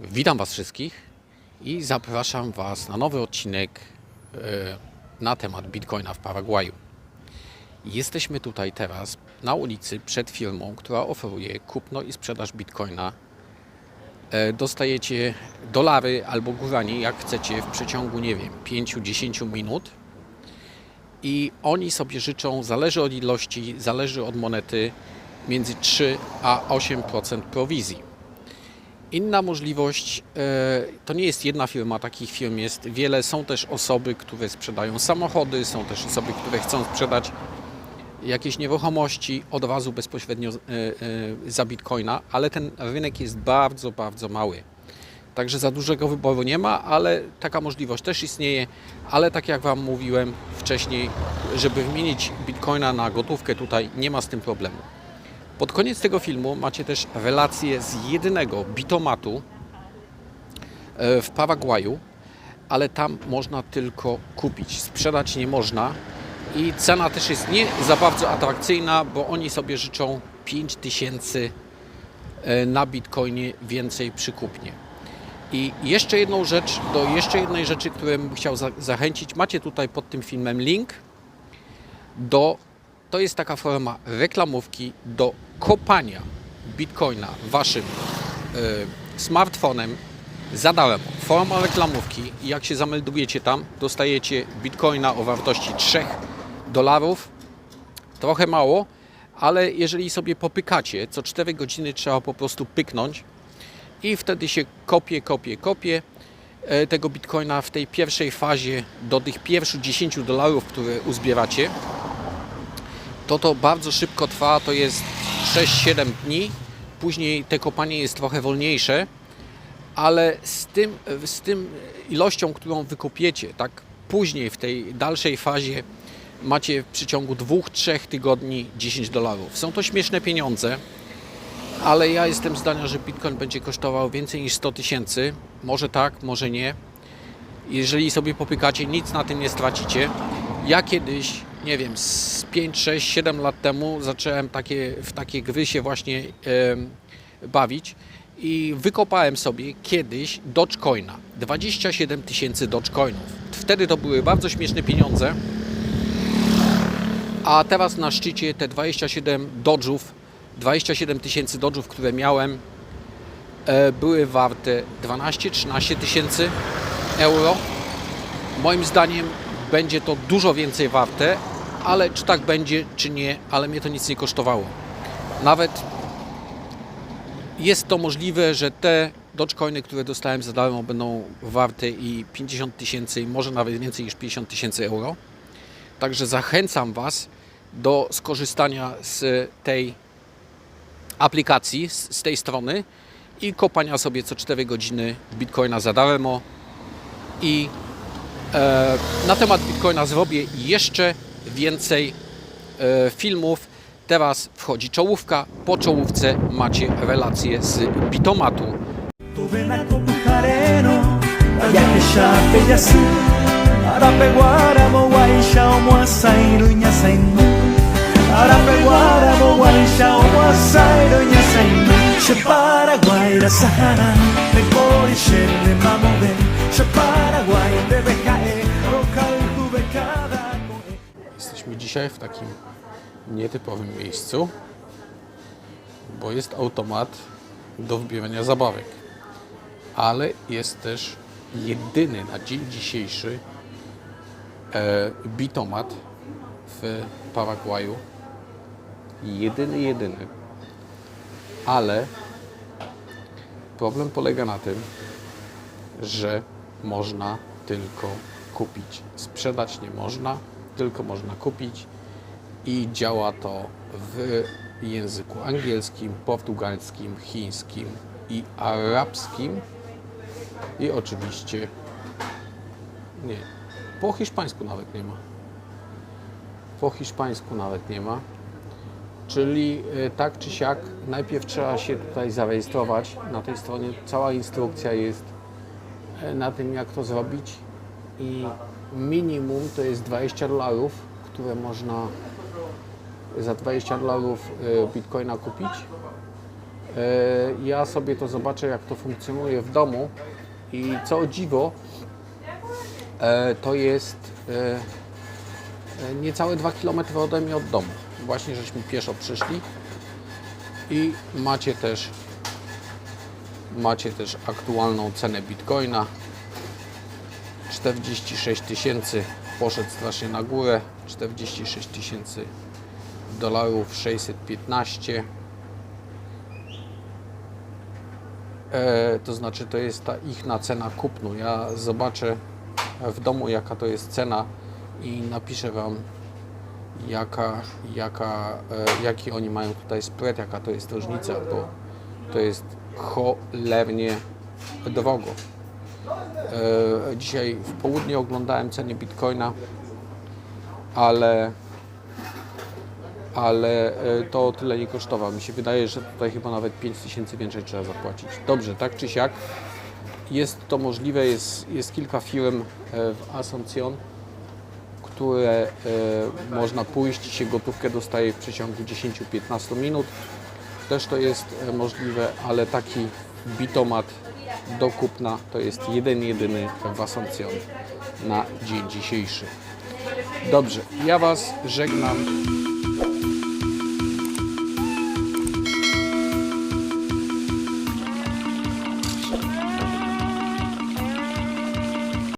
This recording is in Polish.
Witam Was wszystkich i zapraszam Was na nowy odcinek e, na temat Bitcoina w Paragwaju. Jesteśmy tutaj teraz na ulicy przed firmą, która oferuje kupno i sprzedaż Bitcoina. E, Dostajecie dolary albo góranie, jak chcecie, w przeciągu, nie wiem, 5-10 minut. I oni sobie życzą, zależy od ilości, zależy od monety, między 3 a 8% prowizji. Inna możliwość, e, to nie jest jedna firma, takich firm jest wiele. Są też osoby, które sprzedają samochody, są też osoby, które chcą sprzedać jakieś nieruchomości od razu bezpośrednio e, e, za bitcoina, ale ten rynek jest bardzo, bardzo mały. Także za dużego wyboru nie ma, ale taka możliwość też istnieje. Ale tak jak Wam mówiłem wcześniej, żeby wymienić bitcoina na gotówkę tutaj nie ma z tym problemu. Pod koniec tego filmu macie też relację z jedynego bitomatu e, w Paragwaju, ale tam można tylko kupić, sprzedać nie można i cena też jest nie za bardzo atrakcyjna, bo oni sobie życzą 5000 e, na bitcoinie więcej przy kupnie. I jeszcze jedną rzecz, do jeszcze jednej rzeczy, którą bym chciał za- zachęcić, macie tutaj pod tym filmem link do, to jest taka forma reklamówki do kopania bitcoina waszym e, smartfonem za darmo. Forma reklamówki i jak się zameldujecie tam, dostajecie bitcoina o wartości 3 dolarów. Trochę mało, ale jeżeli sobie popykacie, co 4 godziny trzeba po prostu pyknąć i wtedy się kopie, kopie, kopie e, tego bitcoina w tej pierwszej fazie do tych pierwszych 10 dolarów, które uzbieracie to to bardzo szybko trwa, to jest 6-7 dni. Później te kopanie jest trochę wolniejsze, ale z tym, z tym ilością, którą wykopiecie, tak później w tej dalszej fazie macie w przeciągu 2-3 tygodni 10 dolarów. Są to śmieszne pieniądze, ale ja jestem zdania, że Bitcoin będzie kosztował więcej niż 100 tysięcy. Może tak, może nie. Jeżeli sobie popykacie, nic na tym nie stracicie. Ja kiedyś, nie wiem, z 5, 6, 7 lat temu zacząłem takie, w takie gry się właśnie em, bawić i wykopałem sobie kiedyś Dogecoina. 27 tysięcy Dogecoinów. Wtedy to były bardzo śmieszne pieniądze. A teraz na szczycie te 27 Dodge'ów, 27 tysięcy Dodge'ów, które miałem, e, były warte 12-13 tysięcy euro. Moim zdaniem będzie to dużo więcej warte, ale czy tak będzie, czy nie, ale mnie to nic nie kosztowało. Nawet jest to możliwe, że te Dogecoiny, które dostałem za darmo, będą warte i 50 tysięcy, może nawet więcej niż 50 tysięcy euro. Także zachęcam Was do skorzystania z tej aplikacji, z, tej strony i kopania sobie co 4 godziny Bitcoina za darmo i e, na temat Bitcoina zrobię jeszcze więcej e, filmów. Teraz wchodzi czołówka. Po czołówce macie relacje z Bitomatu. Arapeguara, dzisiaj w takim nietypowym miejscu, bo jest automat do wbierania zabawek. Ale jest też jedyny na dzień dzisiejszy e, bitomat w Paragwaju. Jedyny, jedyny. Ale problem polega na tym, że można tylko kupić. Sprzedać nie można, tylko można kupić i działa to w języku angielskim, portugalskim, chińskim i arabskim i oczywiście nie, po hiszpańsku nawet nie ma. Po hiszpańsku nawet nie ma. Czyli e, tak czy siak, najpierw trzeba się tutaj zarejestrować. Na tej stronie cała instrukcja jest e, na tym, jak to zrobić. I minimum to jest 20 dolarów, które można za 20 dolarów e, bitcoina kupić. E, Ja sobie to zobaczę, jak to funkcjonuje w domu i co o dziwo, e, to jest niecałe 2 km ode mnie od domu. Właśnie żeśmy pieszo przyszli i macie też macie też aktualną cenę bitcoina 46 tysięcy poszedł strasznie na górę 46 tysięcy dolarów 615 e, to znaczy to jest ta ich na cena kupnu ja zobaczę w domu jaka to jest cena i napiszę Wam jaka, jaka, e, jaki oni mają tutaj spread, jaka to jest różnica, bo to jest cholernie drogo. E, Dzisiaj w południe oglądałem ceny bitcoina, ale, ale e, to tyle nie kosztowało. Mi się wydaje, że tutaj chyba nawet 5000 więcej trzeba zapłacić. Dobrze, tak czy siak jest to możliwe, jest, jest kilka firm e, w Asuncion, które można pójść się gotówkę dostaje w przeciągu 10-15 minut. Też to jest możliwe, ale taki bitomat do kupna to jest jeden jedyny w Asuncion na dzień dzisiejszy. Dobrze, ja Was żegnam